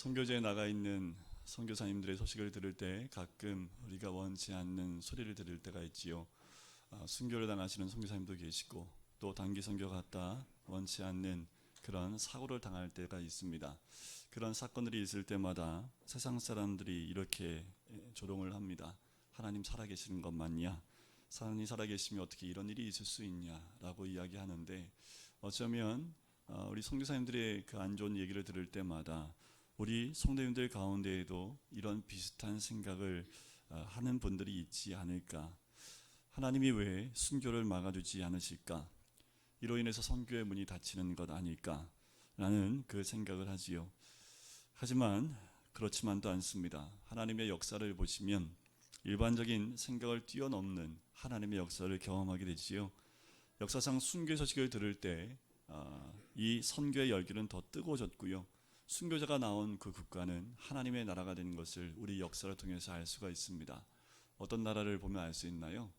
선교제에 나가 있는 선교사님들의 소식을 들을 때 가끔 우리가 원치 않는 소리를 들을 때가 있지요. 아, 순교를 당하시는 선교사님도 계시고 또 단기 선교 갔다 원치 않는 그런 사고를 당할 때가 있습니다. 그런 사건들이 있을 때마다 세상 사람들이 이렇게 조롱을 합니다. 하나님 살아계시는 것 맞냐? 하나님 살아계시면 어떻게 이런 일이 있을 수 있냐라고 이야기하는데 어쩌면 어, 우리 선교사님들의 그 안 좋은 얘기를 들을 때마다 우리 성도님들 가운데에도 이런 비슷한 생각을 어, 하는 분들이 있지 않을까? 하나님이 왜 순교를 막아주지 않으실까? 이로 인해서 선교의 문이 닫히는 것 아닐까? 라는 그 생각을 하지요. 하지만 그렇지만도 않습니다. 하나님의 역사를 보시면 일반적인 생각을 뛰어넘는 하나님의 역사를 경험하게 되지요. 역사상 순교 소식을 들을 때 이 선교의 열기는 더 뜨거워졌고요. 순교자가 나온 그 국가는 하나님의 나라가 된 것을 우리 역사를 통해서 알 수가 있습니다. 어떤 나라를 보면 알 수 있나요?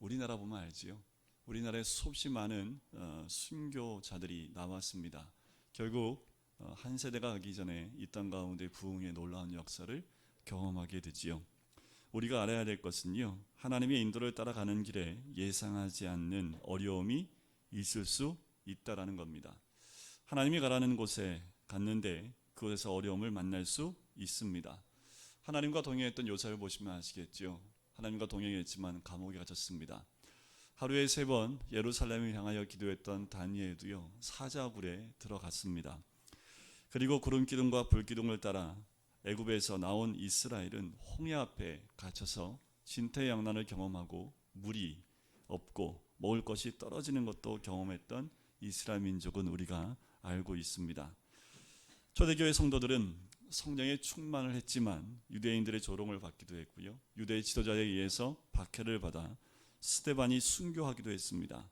우리나라 보면 알지요. 우리나라에 수없이 많은 어, 순교자들이 나왔습니다. 결국 어, 한 세대가 가기 전에 이 땅 가운데 부흥의 놀라운 역사를 경험하게 되지요. 우리가 알아야 될 것은요. 하나님의 인도를 따라가는 길에 예상하지 않는 어려움이 있을 수 있다라는 겁니다. 하나님이 가라는 곳에 갔는데 그곳에서 어려움을 만날 수 있습니다. 하나님과 동행했던 요사를 보시면 아시겠죠. 하나님과 동행했지만 감옥에 갇혔습니다. 하루에 세 번 예루살렘을 향하여 기도했던 다니엘도요 사자굴에 들어갔습니다. 그리고 구름 기둥과 불 기둥을 따라 애굽에서 나온 이스라엘은 홍해 앞에 갇혀서 진퇴양난을 경험하고 물이 없고 먹을 것이 떨어지는 것도 경험했던 이스라엘 민족은 우리가 알고 있습니다. 초대교회 성도들은 성령의 충만을 했지만 유대인들의 조롱을 받기도 했고요. 유대 지도자에 의해서 박해를 받아 스테반이 순교하기도 했습니다.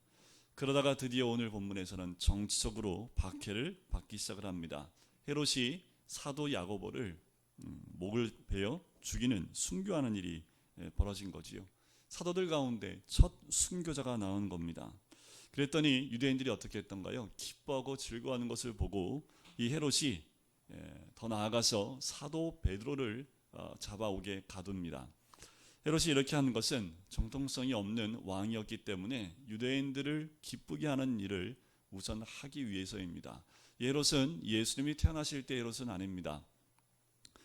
그러다가 드디어 오늘 본문에서는 정치적으로 박해를 받기 시작을 합니다. 헤롯이 사도 야고보를 음, 목을 베어 죽이는 순교하는 일이 예, 벌어진 거지요. 사도들 가운데 첫 순교자가 나온 겁니다. 그랬더니 유대인들이 어떻게 했던가요? 기뻐하고 즐거워하는 것을 보고 이 헤롯이 예, 더 나아가서 사도 베드로를 어, 잡아오게 가둡니다. 헤롯이 이렇게 하는 것은 정통성이 없는 왕이었기 때문에 유대인들을 기쁘게 하는 일을 우선 하기 위해서입니다. 헤롯은 예수님이 태어나실 때 헤롯은 아닙니다.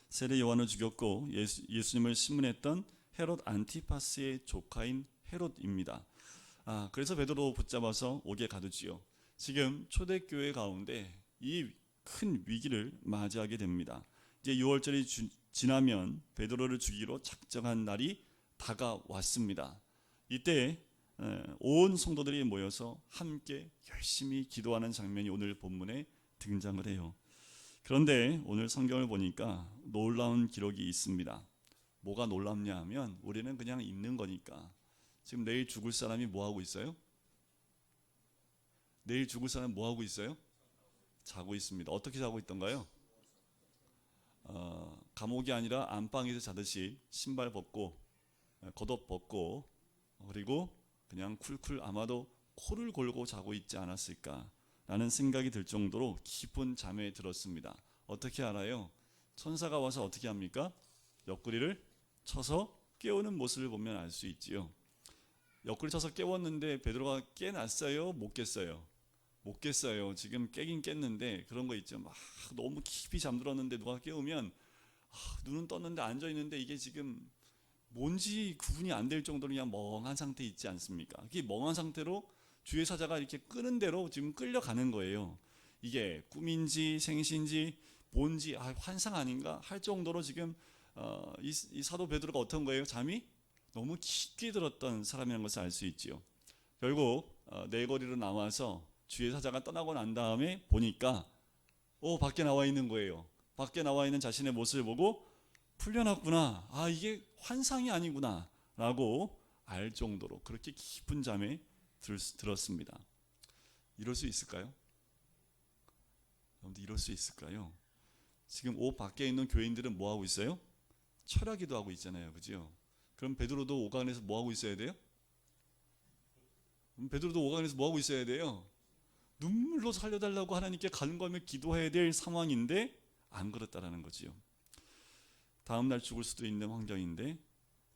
세례 요한을 죽였고 예수, 예수님을 신문했던 헤롯 안티파스의 조카인 헤롯입니다. 아, 그래서 베드로 붙잡아서 오게 가두지요. 지금 초대교회 가운데 이 큰 위기를 맞이하게 됩니다. 이제 6월절이 주, 지나면 베드로를 죽이기로 작정한 날이 다가왔습니다. 이때 온 성도들이 모여서 함께 열심히 기도하는 장면이 오늘 본문에 등장을 해요. 그런데 오늘 성경을 보니까 놀라운 기록이 있습니다. 뭐가 놀랍냐 하면 우리는 그냥 있는 거니까 지금 내일 죽을 사람이 뭐 하고 있어요? 내일 죽을 사람 뭐 하고 있어요? 자고 있습니다. 어떻게 자고 있던가요? 어, 감옥이 아니라 안방에서 자듯이 신발 벗고 겉옷 벗고 그리고 그냥 쿨쿨 아마도 코를 골고 자고 있지 않았을까라는 생각이 들 정도로 깊은 잠에 들었습니다. 어떻게 알아요? 천사가 와서 어떻게 합니까? 옆구리를 쳐서 깨우는 모습을 보면 알 수 있지요. 옆구리 쳐서 깨웠는데 베드로가 깨났어요? 못 깼어요? 못 깼어요. 지금 깨긴 깼는데 그런 거 있죠. 막 너무 깊이 잠들었는데 누가 깨우면 아, 눈은 떴는데 앉아 있는데 이게 지금 뭔지 구분이 안 될 정도로 그냥 멍한 상태 있지 않습니까? 이게 멍한 상태로 주의 사자가 이렇게 끄는 대로 지금 끌려가는 거예요. 이게 꿈인지 생신지 뭔지 아, 환상 아닌가 할 정도로 지금 어, 이, 이, 사도 베드로가 어떤 거예요? 잠이 너무 깊게 들었던 사람이라는 것을 알 수 있지요. 결국 어, 내거리로 나와서 주의 사자가 떠나고 난 다음에 보니까 어 밖에 나와 있는 거예요. 밖에 나와 있는 자신의 모습을 보고 풀려났구나. 아 이게 환상이 아니구나 라고 알 정도로 그렇게 깊은 잠에 들, 들었습니다. 이럴 수 있을까요? 여러분들 이럴 수 있을까요? 지금 옥 밖에 있는 교인들은 뭐 하고 있어요? 철야기도 하고 있잖아요. 그죠? 그럼 베드로도 옥 안에서 뭐 하고 있어야 돼요? 베드로도 옥 안에서 뭐 하고 있어야 돼요? 눈물로 살려달라고 하나님께 간구하며 기도해야 될 상황인데 안 그렇다라는 거지요. 다음 날 죽을 수도 있는 환경인데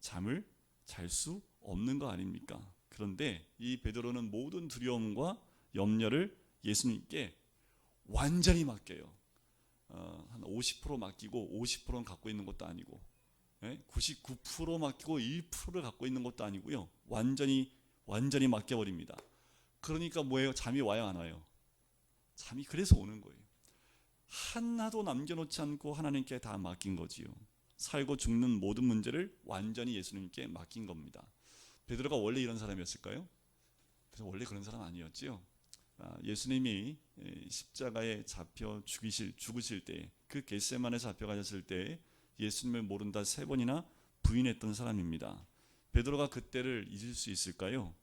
잠을 잘 수 없는 거 아닙니까? 그런데 이 베드로는 모든 두려움과 염려를 예수님께 완전히 맡겨요. 어, 한50% 맡기고 50%는 갖고 있는 것도 아니고 예? 99% 맡기고 1%를 갖고 있는 것도 아니고요. 완전히 완전히 맡겨버립니다. 그러니까 뭐예요? 잠이 와요, 안 와요? 잠이 그래서 오는 거예요. 하나도 남겨놓지 않고 하나님께 다 맡긴 거지요. 살고 죽는 모든 문제를 완전히 예수님께 맡긴 겁니다. 베드로가 원래 이런 사람이었을까요? 그래서 원래 그런 사람 아니었지요. 아, 예수님이 에, 십자가에 잡혀 죽이실 죽으실 때 그 겟세만에 잡혀 가셨을 때 예수님을 모른다 세 번이나 부인했던 사람입니다. 베드로가 그때를 잊을 수 있을까요?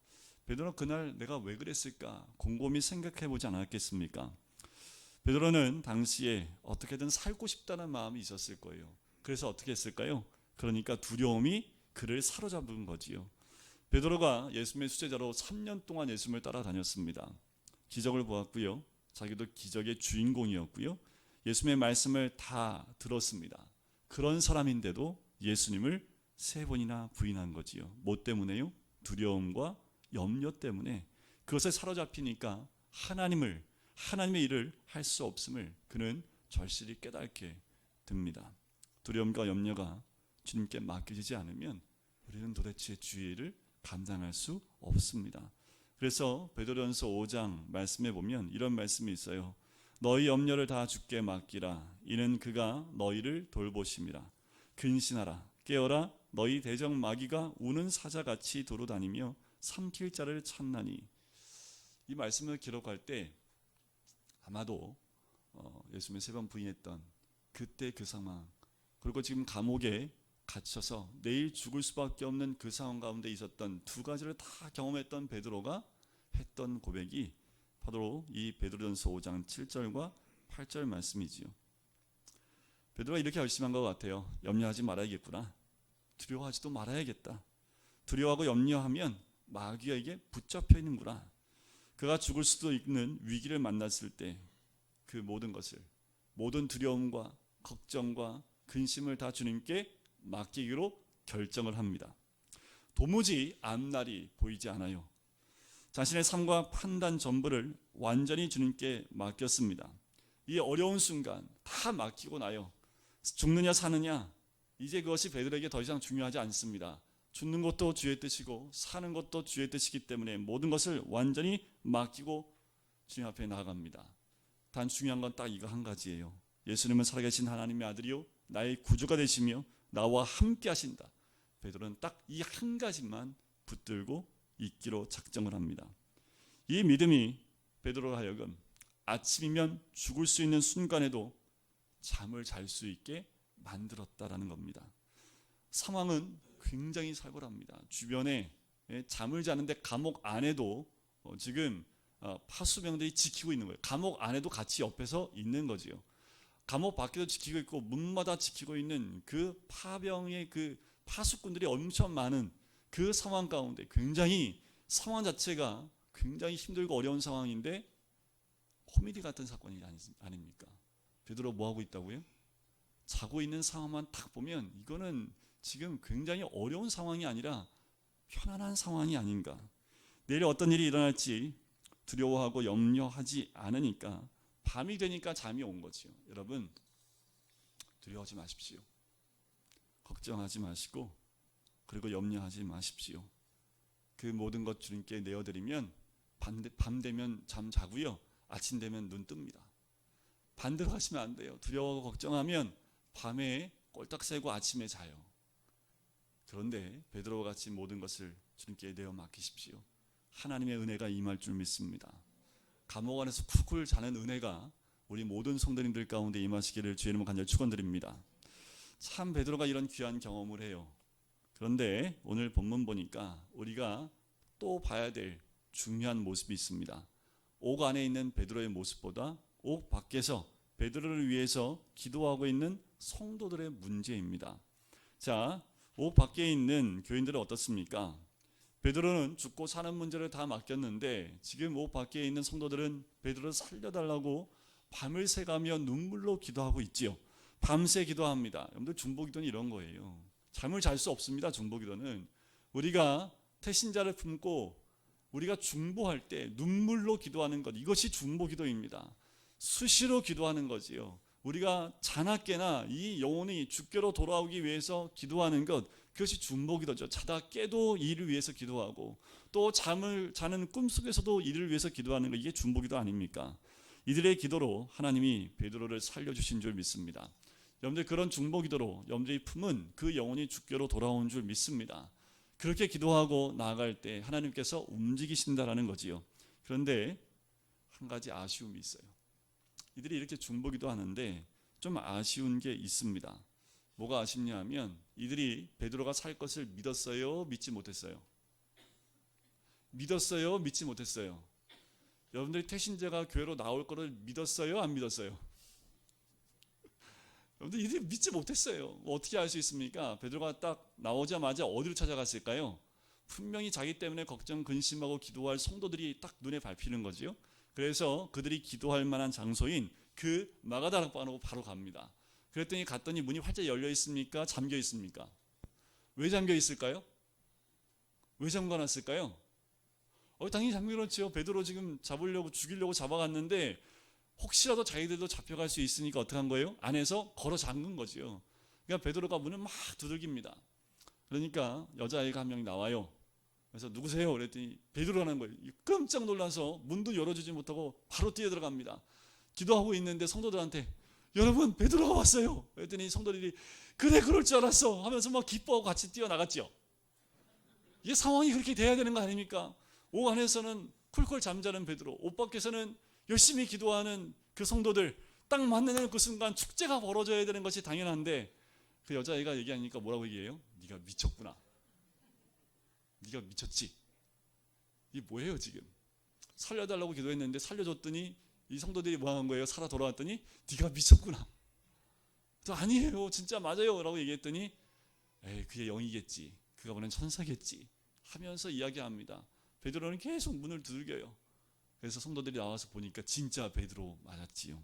베드로가 그날 내가 왜 그랬을까 곰곰이 생각해 보지 않았겠습니까? 베드로는 당시에 어떻게든 살고 싶다는 마음이 있었을 거예요. 그래서 어떻게 했을까요? 그러니까 두려움이 그를 사로잡은 거지요. 베드로가 예수님의 수제자로 3년 동안 예수님을 따라다녔습니다. 기적을 보았고요. 자기도 기적의 주인공이었고요. 예수님의 말씀을 다 들었습니다. 그런 사람인데도 예수님을 세 번이나 부인한 거지요. 뭐 때문에요? 두려움과 염려 때문에 그것에 사로잡히니까 하나님을 하나님의 일을 할 수 없음을 그는 절실히 깨닫게 됩니다. 두려움과 염려가 주님께 맡겨지지 않으면 우리는 도대체 주의 일을 감당할 수 없습니다. 그래서 베드로전서 5장 말씀에 보면 이런 말씀이 있어요. 너희 염려를 다 주께 맡기라. 이는 그가 너희를 돌보심이라. 근신하라. 깨어라. 너희 대적 마귀가 우는 사자같이 도로다니며 삼킬 자를 찾나니. 이 말씀을 기록할 때 아마도 어, 예수님의 세 번 부인했던 그때 그 상황 그리고 지금 감옥에 갇혀서 내일 죽을 수밖에 없는 그 상황 가운데 있었던 두 가지를 다 경험했던 베드로가 했던 고백이 바로 이 베드로전서 5장 7절과 8절 말씀이지요. 베드로가 이렇게 결심한 것 같아요. 염려하지 말아야겠구나. 두려워하지도 말아야겠다. 두려워하고 염려하면 마귀에게 붙잡혀 있는구나. 그가 죽을 수도 있는 위기를 만났을 때 그 모든 것을 모든 두려움과 걱정과 근심을 다 주님께 맡기기로 결정을 합니다. 도무지 앞날이 보이지 않아요. 자신의 삶과 판단 전부를 완전히 주님께 맡겼습니다. 이 어려운 순간 다 맡기고 나요. 죽느냐 사느냐 이제 그것이 베드로에게 더 이상 중요하지 않습니다. 죽는 것도 주의 뜻이고 사는 것도 주의 뜻이기 때문에 모든 것을 완전히 맡기고 주님 앞에 나아갑니다. 단 중요한 건 딱 이거 한 가지예요. 예수님은 살아계신 하나님의 아들이요 나의 구주가 되시며 나와 함께 하신다. 베드로는 딱 이 한 가지만 붙들고 있기로 작정을 합니다. 이 믿음이 베드로가 하여금 아침이면 죽을 수 있는 순간에도 잠을 잘 수 있게 만들었다라는 겁니다. 상황은 굉장히 살벌합니다. 주변에 예, 잠을 자는데 감옥 안에도 어, 지금 어, 파수병들이 지키고 있는 거예요. 감옥 안에도 같이 옆에서 있는 거지요. 감옥 밖에도 지키고 있고 문마다 지키고 있는 그 파병의 그 파수꾼들이 엄청 많은 그 상황 가운데 굉장히 상황 자체가 굉장히 힘들고 어려운 상황인데 코미디 같은 사건이 아니, 아닙니까? 베드로 뭐 하고 있다고요? 자고 있는 상황만 딱 보면 이거는 지금 굉장히 어려운 상황이 아니라 편안한 상황이 아닌가. 내일 어떤 일이 일어날지 두려워하고 염려하지 않으니까 밤이 되니까 잠이 온 거지요. 여러분 두려워하지 마십시오. 걱정하지 마시고 그리고 염려하지 마십시오. 그 모든 것 주님께 내어드리면 밤, 밤 되면 잠 자고요. 아침 되면 눈 뜹니다. 반대로 하시면 안 돼요. 두려워하고 걱정하면 밤에 꼴딱 새고 아침에 자요. 그런데 베드로와 같이 모든 것을 주님께 내어 맡기십시오. 하나님의 은혜가 임할 줄 믿습니다. 감옥 안에서 쿨쿨 자는 은혜가 우리 모든 성도님들 가운데 임하시기를 주의 이름으로 간절히 축원드립니다. 참 베드로가 이런 귀한 경험을 해요. 그런데 오늘 본문 보니까 우리가 또 봐야 될 중요한 모습이 있습니다. 옥 안에 있는 베드로의 모습보다 옥 밖에서 베드로를 위해서 기도하고 있는 성도들의 문제입니다. 자, 옥 밖에 있는 교인들은 어떻습니까? 베드로는 죽고 사는 문제를 다 맡겼는데 지금 옥 밖에 있는 성도들은 베드로를 살려달라고 밤을 새가며 눈물로 기도하고 있지요. 밤새 기도합니다. 여러분들 중보기도는 이런 거예요. 잠을 잘 수 없습니다. 중보기도는 우리가 태신자를 품고 우리가 중보할 때 눈물로 기도하는 것 이것이 중보기도입니다. 수시로 기도하는 거지요. 우리가 자나깨나 이 영혼이 주께로 돌아오기 위해서 기도하는 것 그것이 중보기도죠. 자다 깨도 이를 위해서 기도하고 또 잠을 자는 꿈속에서도 이를 위해서 기도하는 것 이게 중보기도 아닙니까? 이들의 기도로 하나님이 베드로를 살려 주신 줄 믿습니다. 여러분들 그런 중보기도로 여러분들이 품은 그 영혼이 주께로 돌아온 줄 믿습니다. 그렇게 기도하고 나아갈 때 하나님께서 움직이신다라는 거지요. 그런데 한 가지 아쉬움이 있어요. 이들이 이렇게 중보기도 하는데 좀 아쉬운 게 있습니다. 뭐가 아쉽냐 하면 이들이 베드로가 살 것을 믿었어요, 믿지 못했어요. 믿었어요, 믿지 못했어요. 여러분들이 태신자가 교회로 나올 거를 믿었어요, 안 믿었어요? 여러분들 이들이 믿지 못했어요. 어떻게 알 수 있습니까? 베드로가 딱 나오자마자 어디로 찾아갔을까요? 분명히 자기 때문에 걱정, 근심하고 기도할 성도들이 딱 눈에 밟히는 거지요. 그래서 그들이 기도할 만한 장소인 그 마가다락방으로 바로 갑니다. 그랬더니 갔더니 문이 활짝 열려 있습니까? 잠겨 있습니까? 왜 잠겨 있을까요? 왜 잠가놨을까요? 어, 당연히 잠겨놓죠. 베드로 지금 잡으려고 죽이려고 잡아갔는데 혹시라도 자기들도 잡혀갈 수 있으니까 어떻게 한 거예요? 안에서 걸어 잠근 거지요. 그러니까 베드로가 문을 막 두들깁니다. 그러니까 여자아이가 한 명이 나와요. 그래서 누구세요? 그랬더니 베드로라는 거예요. 깜짝 놀라서 문도 열어주지 못하고 바로 뛰어 들어갑니다. 기도하고 있는데 성도들한테 여러분 베드로가 왔어요. 그랬더니 성도들이 그래 그럴 줄 알았어 하면서 막 기뻐하고 같이 뛰어 나갔죠. 이게 상황이 그렇게 돼야 되는 거 아닙니까? 옥 안에서는 쿨쿨 잠자는 베드로, 옷 밖에서는 열심히 기도하는 그 성도들 딱 만나는 그 순간 축제가 벌어져야 되는 것이 당연한데 그 여자애가 얘기하니까 뭐라고 얘기해요? 네가 미쳤구나. 네가 미쳤지. 이 뭐예요 지금? 살려달라고 기도했는데 살려줬더니 이 성도들이 뭐 하는 거예요? 살아 돌아왔더니 네가 미쳤구나. 또 아니에요, 진짜 맞아요라고 얘기했더니 에이 그게 영이겠지. 그가 보는 천사겠지. 하면서 이야기합니다. 베드로는 계속 문을 두들겨요. 그래서 성도들이 나와서 보니까 진짜 베드로 맞았지요.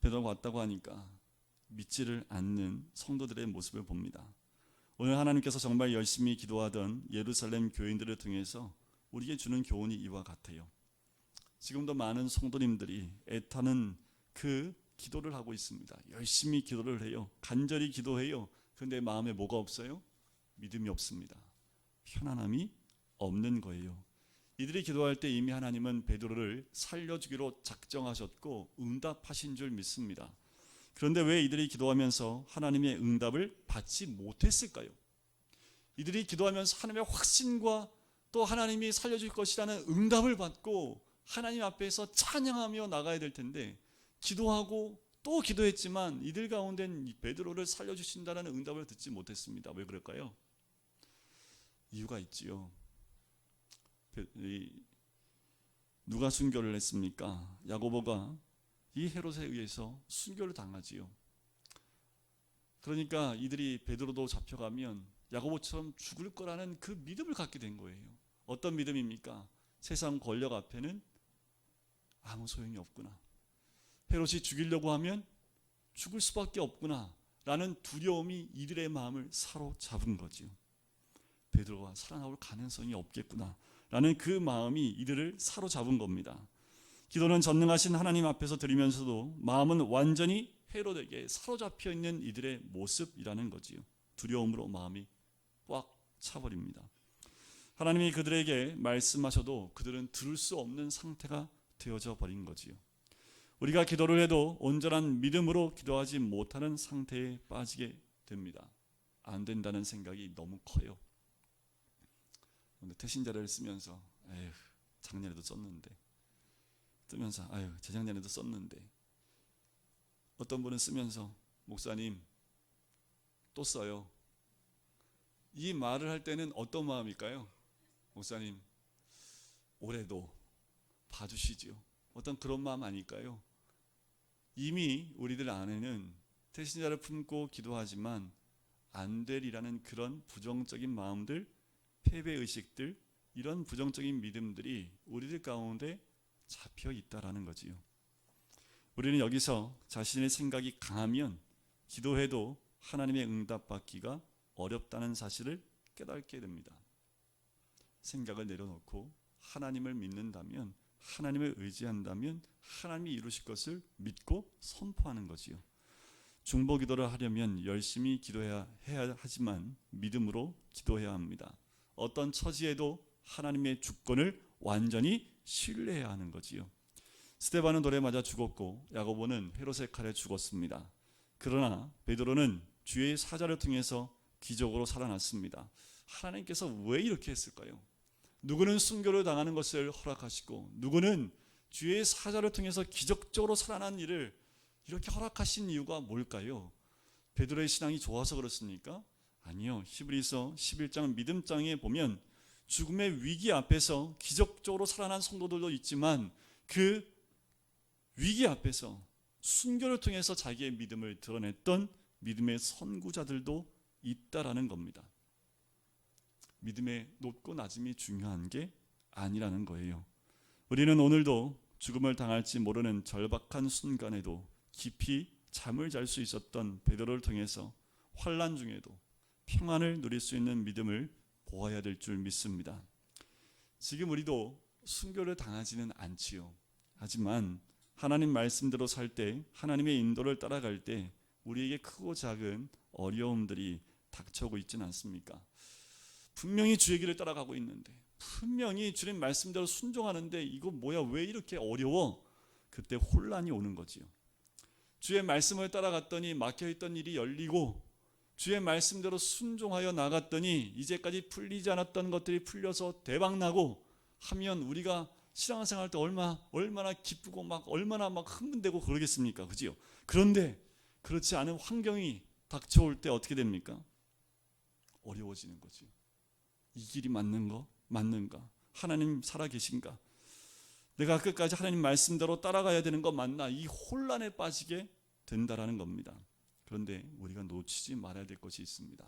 베드로가 왔다고 하니까 믿지를 않는 성도들의 모습을 봅니다. 오늘 하나님께서 정말 열심히 기도하던 예루살렘 교인들을 통해서 우리에게 주는 교훈이 이와 같아요. 지금도 많은 성도님들이 애타는 그 기도를 하고 있습니다. 열심히 기도를 해요. 간절히 기도해요. 그런데 마음에 뭐가 없어요? 믿음이 없습니다. 편안함이 없는 거예요. 이들이 기도할 때 이미 하나님은 베드로를 살려주기로 작정하셨고 응답하신 줄 믿습니다. 그런데 왜 이들이 기도하면서 하나님의 응답을 받지 못했을까요? 이들이 기도하면서 하나님의 확신과 또 하나님이 살려줄 것이라는 응답을 받고 하나님 앞에서 찬양하며 나가야 될 텐데 기도하고 또 기도했지만 이들 가운데는 베드로를 살려주신다는 응답을 듣지 못했습니다. 왜 그럴까요? 이유가 있지요. 누가 순교를 했습니까? 야고보가 이 헤롯에 의해서 순교를 당하지요. 그러니까 이들이 베드로도 잡혀가면 야고보처럼 죽을 거라는 그 믿음을 갖게 된 거예요. 어떤 믿음입니까? 세상 권력 앞에는 아무 소용이 없구나. 헤롯이 죽이려고 하면 죽을 수밖에 없구나. 라는 두려움이 이들의 마음을 사로잡은 거지요. 베드로가 살아나올 가능성이 없겠구나. 라는 그 마음이 이들을 사로잡은 겁니다. 기도는 전능하신 하나님 앞에서 드리면서도 마음은 완전히 헤롯에게 사로잡혀 있는 이들의 모습이라는 거지요. 두려움으로 마음이 꽉 차버립니다. 하나님이 그들에게 말씀하셔도 그들은 들을 수 없는 상태가 되어져 버린 거지요. 우리가 기도를 해도 온전한 믿음으로 기도하지 못하는 상태에 빠지게 됩니다. 안 된다는 생각이 너무 커요. 근데 태신자를 쓰면서 에휴 작년에도 썼는데 쓰면서 아유 재작년에도 썼는데 어떤 분은 쓰면서 목사님 또 써요. 이 말을 할 때는 어떤 마음일까요? 목사님 올해도 봐주시지요. 어떤 그런 마음 아닐까요? 이미 우리들 안에는 태신자를 품고 기도하지만 안 되리라는 그런 부정적인 마음들, 패배 의식들, 이런 부정적인 믿음들이 우리들 가운데 잡혀 있다라는 거지요. 우리는 여기서 자신의 생각이 강하면 기도해도 하나님의 응답 받기가 어렵다는 사실을 깨닫게 됩니다. 생각을 내려놓고 하나님을 믿는다면 하나님을 의지한다면 하나님이 이루실 것을 믿고 선포하는 거지요. 중보 기도를 하려면 열심히 기도해야 해야 하지만 믿음으로 기도해야 합니다. 어떤 처지에도 하나님의 주권을 완전히 신뢰해야 하는 거지요. 스테반은 돌에 맞아 죽었고 야고보는 헤롯의 칼에 죽었습니다. 그러나 베드로는 주의 사자를 통해서 기적으로 살아났습니다. 하나님께서 왜 이렇게 했을까요? 누구는 순교를 당하는 것을 허락하시고 누구는 주의 사자를 통해서 기적적으로 살아난 일을 이렇게 허락하신 이유가 뭘까요? 베드로의 신앙이 좋아서 그렇습니까? 아니요. 히브리서 11장 믿음장에 보면 죽음의 위기 앞에서 기적적으로 살아난 성도들도 있지만 그 위기 앞에서 순교를 통해서 자기의 믿음을 드러냈던 믿음의 선구자들도 있다라는 겁니다. 믿음의 높고 낮음이 중요한 게 아니라는 거예요. 우리는 오늘도 죽음을 당할지 모르는 절박한 순간에도 깊이 잠을 잘 수 있었던 베드로를 통해서 환란 중에도 평안을 누릴 수 있는 믿음을 보아야 될 줄 믿습니다. 지금 우리도 순교를 당하지는 않지요. 하지만 하나님 말씀대로 살 때 하나님의 인도를 따라갈 때 우리에게 크고 작은 어려움들이 닥쳐오고 있지는 않습니까? 분명히 주의 길을 따라가고 있는데 분명히 주님 말씀대로 순종하는데 이거 뭐야 왜 이렇게 어려워? 그때 혼란이 오는 거지요. 주의 말씀을 따라갔더니 막혀 있던 일이 열리고 주의 말씀대로 순종하여 나갔더니 이제까지 풀리지 않았던 것들이 풀려서 대박 나고 하면 우리가 신앙생활 때 얼마 얼마나 기쁘고 막 얼마나 막 흥분되고 그러겠습니까? 그지요? 그런데 그렇지 않은 환경이 닥쳐올 때 어떻게 됩니까? 어려워지는 거지요. 이 길이 맞는 거 맞는가? 하나님 살아 계신가? 내가 끝까지 하나님 말씀대로 따라가야 되는 거 맞나? 이 혼란에 빠지게 된다라는 겁니다. 그런데 우리가 놓치지 말아야 될 것이 있습니다.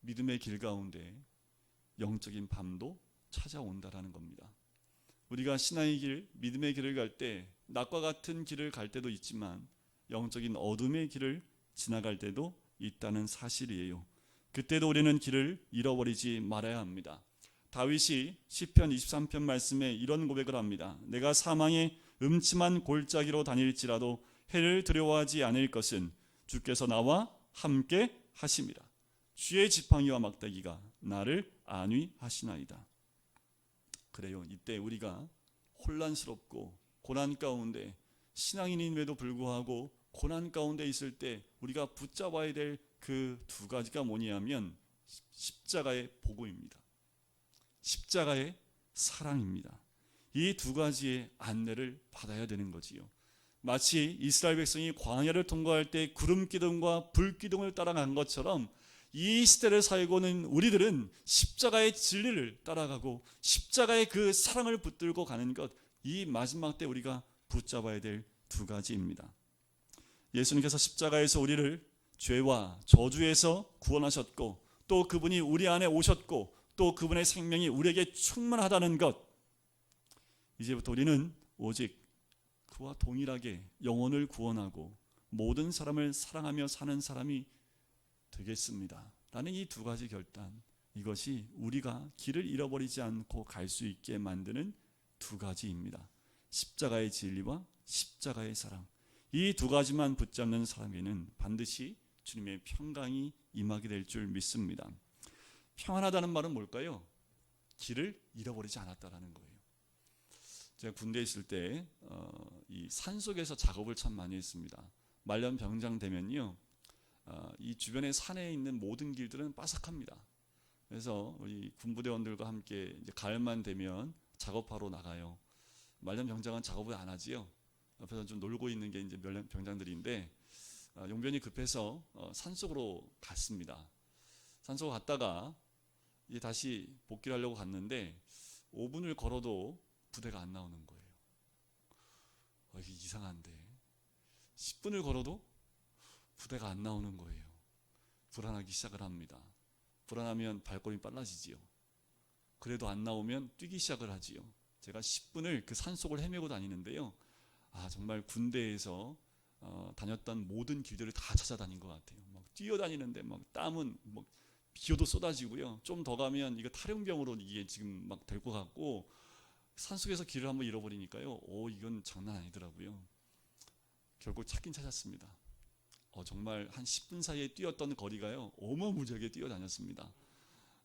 믿음의 길 가운데 영적인 밤도 찾아온다라는 겁니다. 우리가 신앙의 길, 믿음의 길을 갈 때 낮과 같은 길을 갈 때도 있지만 영적인 어둠의 길을 지나갈 때도 있다는 사실이에요. 그때도 우리는 길을 잃어버리지 말아야 합니다. 다윗이 시편 23편 말씀에 이런 고백을 합니다. 내가 사망의 음침한 골짜기로 다닐지라도 해를 두려워하지 않을 것은 주께서 나와 함께 하심이라. 주의 지팡이와 막대기가 나를 안위하시나이다. 그래요. 이때 우리가 혼란스럽고 고난 가운데 신앙인임에도 불구하고 고난 가운데 있을 때 우리가 붙잡아야 될 그 두 가지가 뭐냐면 십자가의 복음입니다. 십자가의 사랑입니다. 이 두 가지의 안내를 받아야 되는 거지요. 마치 이스라엘 백성이 광야를 통과할 때 구름 기둥과 불 기둥을 따라간 것처럼 이 시대를 살고는 우리들은 십자가의 진리를 따라가고 십자가의 그 사랑을 붙들고 가는 것, 이 마지막 때 우리가 붙잡아야 될 두 가지입니다. 예수님께서 십자가에서 우리를 죄와 저주에서 구원하셨고 또 그분이 우리 안에 오셨고 또 그분의 생명이 우리에게 충만하다는 것. 이제부터 우리는 오직 그와 동일하게 영혼을 구원하고 모든 사람을 사랑하며 사는 사람이 되겠습니다. 라는 이 두 가지 결단. 이것이 우리가 길을 잃어버리지 않고 갈 수 있게 만드는 두 가지입니다. 십자가의 진리와 십자가의 사랑. 이 두 가지만 붙잡는 사람에는 반드시 주님의 평강이 임하게 될 줄 믿습니다. 평안하다는 말은 뭘까요? 길을 잃어버리지 않았다라는 거예요. 제가 군대에 있을 때이 산 속에서 작업을 참 많이 했습니다. 말년 병장 되면요, 어, 이 주변에 산에 있는 모든 길들은 빠삭합니다. 그래서 우리 군부대원들과 함께 가을만 되면 작업하러 나가요. 말년 병장은 작업을 안 하지요. 옆에서 좀 놀고 있는 게 이제 병장들인데 어, 용변이 급해서 어, 산속으로 갔습니다. 산속 갔다가 이제 다시 복귀를 하려고 갔는데 5분을 걸어도 부대가 안 나오는 거예요. 어, 이게 이상한데 10분을 걸어도 부대가 안 나오는 거예요. 불안하기 시작을 합니다. 불안하면 발걸음이 빨라지지요. 그래도 안 나오면 뛰기 시작을 하지요. 제가 10분을 그 산속을 헤매고 다니는데요. 아 정말 군대에서 어, 다녔던 모든 길들을 다 찾아다닌 것 같아요. 막 뛰어다니는데 막 땀은 막 비오도 쏟아지고요. 좀 더 가면 이거 탈영병으로 이게 지금 막 될 것 같고 산속에서 길을 한번 잃어버리니까요. 오 이건 장난 아니더라고요. 결국 찾긴 찾았습니다. 어, 정말 한 10분 사이에 뛰었던 거리가요. 어마무지하게 뛰어다녔습니다.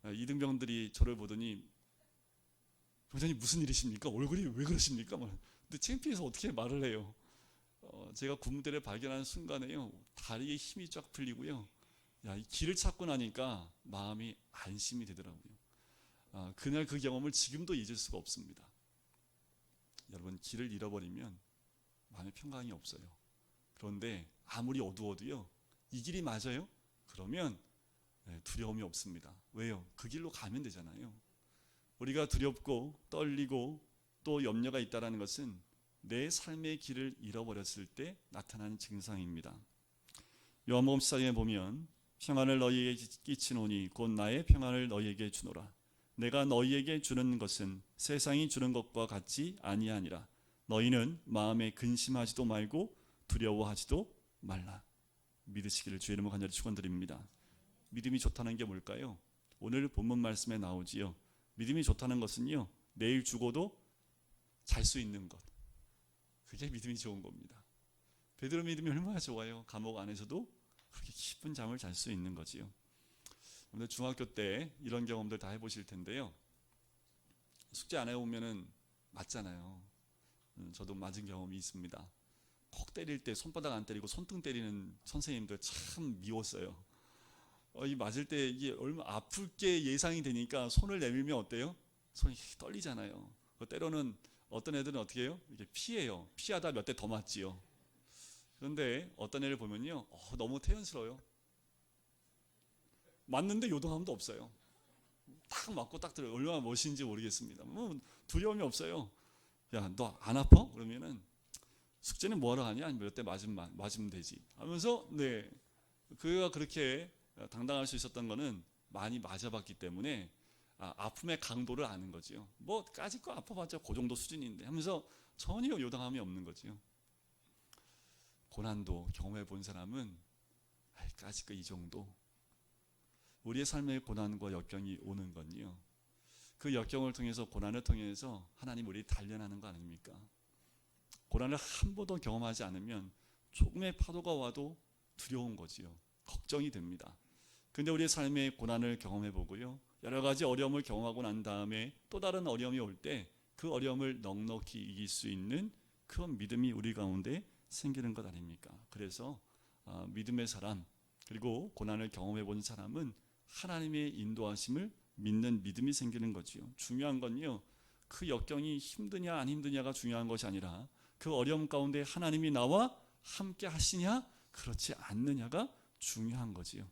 아, 이등병들이 저를 보더니 병장님 무슨 일이십니까? 얼굴이 왜 그러십니까? 막. 근데 창피해서 어떻게 말을 해요? 어, 제가 군무대를 발견하는 순간에요. 다리에 힘이 쫙 풀리고요. 야, 이 길을 찾고 나니까 마음이 안심이 되더라고요. 아, 그날 그 경험을 지금도 잊을 수가 없습니다. 여러분 길을 잃어버리면 마음에 평강이 없어요. 그런데 아무리 어두워도요 이 길이 맞아요? 그러면 네, 두려움이 없습니다. 왜요? 그 길로 가면 되잖아요. 우리가 두렵고 떨리고 또 염려가 있다라는 것은 내 삶의 길을 잃어버렸을 때 나타나는 증상입니다. 요한복음 14장에 보면 평안을 너희에게 끼치노니 곧 나의 평안을 너희에게 주노라. 내가 너희에게 주는 것은 세상이 주는 것과 같지 아니하니라. 너희는 마음에 근심하지도 말고 두려워하지도 말라. 믿으시기를 주의 이름으로 간절히 축원드립니다. 믿음이 좋다는 게 뭘까요? 오늘 본문 말씀에 나오지요. 믿음이 좋다는 것은요. 내일 죽어도 잘 수 있는 것. 그게 믿음이 좋은 겁니다. 베드로 믿음이 얼마나 좋아요. 감옥 안에서도 그렇게 깊은 잠을 잘 수 있는 거지요. 오늘 중학교 때 이런 경험들 다 해보실 텐데요. 숙제 안 해오면은 맞잖아요. 음, 저도 맞은 경험이 있습니다. 콕 때릴 때 손바닥 안 때리고 손등 때리는 선생님들 참 미웠어요. 어, 이 맞을 때 이게 얼마 아플 게 예상이 되니까 손을 내밀면 어때요? 손이 떨리잖아요. 그 때로는 어떤 애들은 어떻게 해요? 이게 피해요. 피하다 몇 대 더 맞지요. 그런데 어떤 애를 보면요, 어, 너무 태연스러워요. 맞는데 요동함도 없어요. 딱 맞고 딱 들어 얼마나 멋있는지 모르겠습니다. 뭐 두려움이 없어요. 야, 너 안 아파? 그러면은 숙제는 뭐하러 하냐? 몇 대 맞으면 맞으면 되지. 하면서 네, 그가 그렇게 당당할 수 있었던 거는 많이 맞아봤기 때문에 아, 아픔의 강도를 아는 거지요. 뭐 까짓 거 아파봤자 그 정도 수준인데 하면서 전혀 요동함이 없는 거지요. 고난도 경험해 본 사람은 까짓 거 이 정도. 우리의 삶의 고난과 역경이 오는 건요. 그 역경을 통해서 고난을 통해서 하나님 우리 단련하는 거 아닙니까? 고난을 한 번도 경험하지 않으면 조금의 파도가 와도 두려운 거지요. 걱정이 됩니다. 근데 우리의 삶의 고난을 경험해 보고요. 여러 가지 어려움을 경험하고 난 다음에 또 다른 어려움이 올 때 그 어려움을 넉넉히 이길 수 있는 그런 믿음이 우리 가운데 생기는 것 아닙니까? 그래서 아, 믿음의 사람 그리고 고난을 경험해 본 사람은 하나님의 인도하심을 믿는 믿음이 생기는 거지요. 중요한 건요. 그 역경이 힘드냐 안 힘드냐가 중요한 것이 아니라 그 어려움 가운데 하나님이 나와 함께 하시냐 그렇지 않느냐가 중요한 거지요.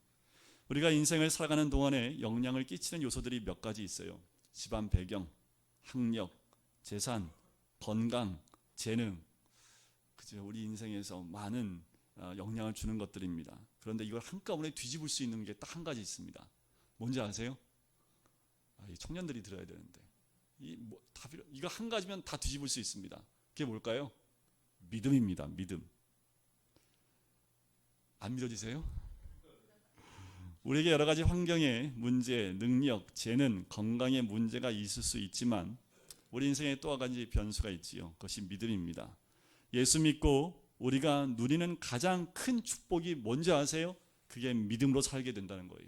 우리가 인생을 살아가는 동안에 영향을 끼치는 요소들이 몇 가지 있어요. 집안 배경, 학력, 재산, 건강, 재능. 그죠? 우리 인생에서 많은 어, 영향을 주는 것들입니다. 그런데 이걸 한꺼번에 뒤집을 수 있는 게 딱 한 가지 있습니다. 뭔지 아세요? 아, 이 청년들이 들어야 되는데 이 뭐, 다 필요, 이거 한 가지면 다 뒤집을 수 있습니다. 그게 뭘까요? 믿음입니다. 믿음. 안 믿어지세요? 우리에게 여러 가지 환경의 문제, 능력, 재능, 건강의 문제가 있을 수 있지만 우리 인생에 또 한 가지 변수가 있지요. 그것이 믿음입니다. 예수 믿고 우리가 누리는 가장 큰 축복이 뭔지 아세요? 그게 믿음으로 살게 된다는 거예요.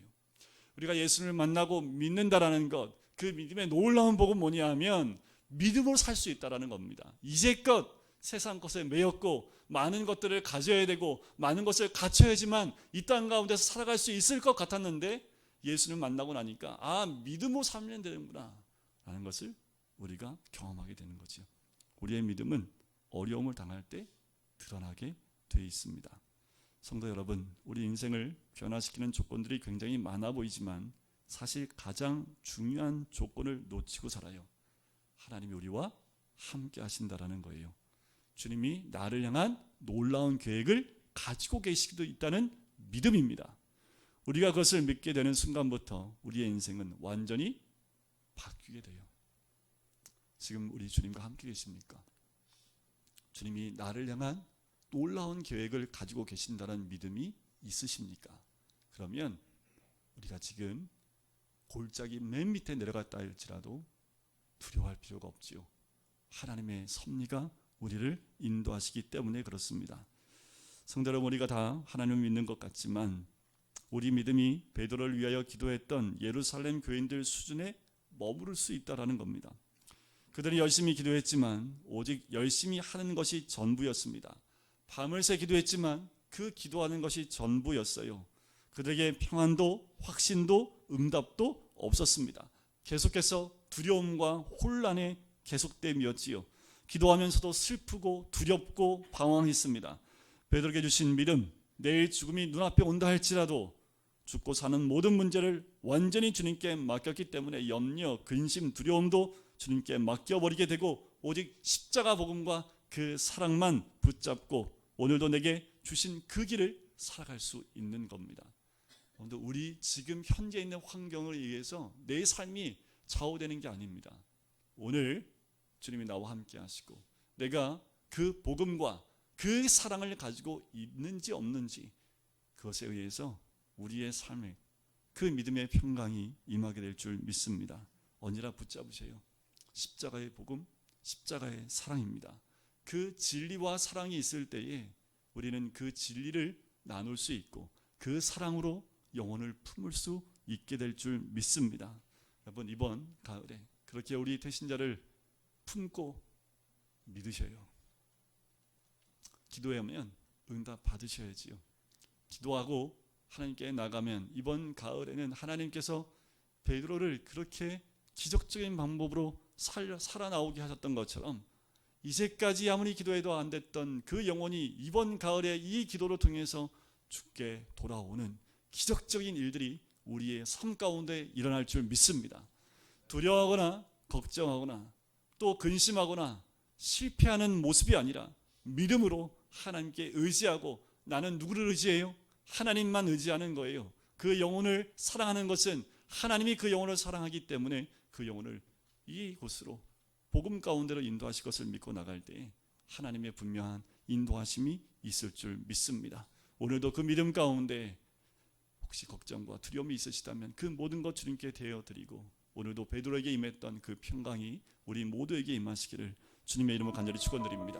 우리가 예수를 만나고 믿는다라는 것, 그 믿음의 놀라운 복은 뭐냐 하면 믿음으로 살 수 있다라는 겁니다. 이제껏 세상 것에 매였고 많은 것들을 가져야 되고 많은 것을 갖춰야지만 이 땅 가운데서 살아갈 수 있을 것 같았는데 예수를 만나고 나니까 아 믿음으로 살면 되는구나 라는 것을 우리가 경험하게 되는 거죠. 우리의 믿음은 어려움을 당할 때 드러나게 돼 있습니다. 성도 여러분, 우리 인생을 변화시키는 조건들이 굉장히 많아 보이지만 사실 가장 중요한 조건을 놓치고 살아요. 하나님이 우리와 함께 하신다라는 거예요. 주님이 나를 향한 놀라운 계획을 가지고 계시기도 있다는 믿음입니다. 우리가 그것을 믿게 되는 순간부터 우리의 인생은 완전히 바뀌게 돼요. 지금 우리 주님과 함께 계십니까? 주님이 나를 향한 놀라운 계획을 가지고 계신다는 믿음이 있으십니까? 그러면 우리가 지금 골짜기 맨 밑에 내려갔다 할지라도 두려워할 필요가 없지요. 하나님의 섭리가 우리를 인도하시기 때문에 그렇습니다. 성도 여러분 우리가 다 하나님을 믿는 것 같지만 우리 믿음이 베드로를 위하여 기도했던 예루살렘 교인들 수준에 머무를 수 있다라는 겁니다. 그들이 열심히 기도했지만 오직 열심히 하는 것이 전부였습니다. 밤을 새 기도했지만 그 기도하는 것이 전부였어요. 그들에게 평안도 확신도 응답도 없었습니다. 계속해서 두려움과 혼란의 계속됨이었지요. 기도하면서도 슬프고 두렵고 방황했습니다. 베드로에게 주신 믿음, 내일 죽음이 눈앞에 온다 할지라도 죽고 사는 모든 문제를 완전히 주님께 맡겼기 때문에 염려, 근심, 두려움도 주님께 맡겨버리게 되고 오직 십자가 복음과 그 사랑만 붙잡고 오늘도 내게 주신 그 길을 살아갈 수 있는 겁니다. 오늘 우리 지금 현재 있는 환경을 위해서 내 삶이 좌우되는 게 아닙니다. 오늘 주님이 나와 함께 하시고 내가 그 복음과 그 사랑을 가지고 있는지 없는지 그것에 의해서 우리의 삶에 그 믿음의 평강이 임하게 될 줄 믿습니다. 언제나 붙잡으세요. 십자가의 복음, 십자가의 사랑입니다. 그 진리와 사랑이 있을 때에 우리는 그 진리를 나눌 수 있고 그 사랑으로 영혼을 품을 수 있게 될 줄 믿습니다. 여러분 이번 가을에 그렇게 우리 태신자를 품고 믿으셔요. 기도하면 응답 받으셔야지요. 기도하고 하나님께 나가면 이번 가을에는 하나님께서 베드로를 그렇게 기적적인 방법으로 살려 살아나오게 하셨던 것처럼 이제까지 아무리 기도해도 안 됐던 그 영혼이 이번 가을에 이 기도를 통해서 죽게 돌아오는 기적적인 일들이 우리의 삶 가운데 일어날 줄 믿습니다. 두려워하거나 걱정하거나 또 근심하거나 실패하는 모습이 아니라 믿음으로 하나님께 의지하고 나는 누구를 의지해요? 하나님만 의지하는 거예요. 그 영혼을 사랑하는 것은 하나님이 그 영혼을 사랑하기 때문에 그 영혼을 이곳으로 복음 가운데로 인도하실 것을 믿고 나갈 때 하나님의 분명한 인도하심이 있을 줄 믿습니다. 오늘도 그 믿음 가운데 혹시 걱정과 두려움이 있으시다면 그 모든 것 주님께 대어 드리고 오늘도 베드로에게 임했던 그 평강이 우리 모두에게 임하시기를 주님의 이름으로 간절히 축원드립니다.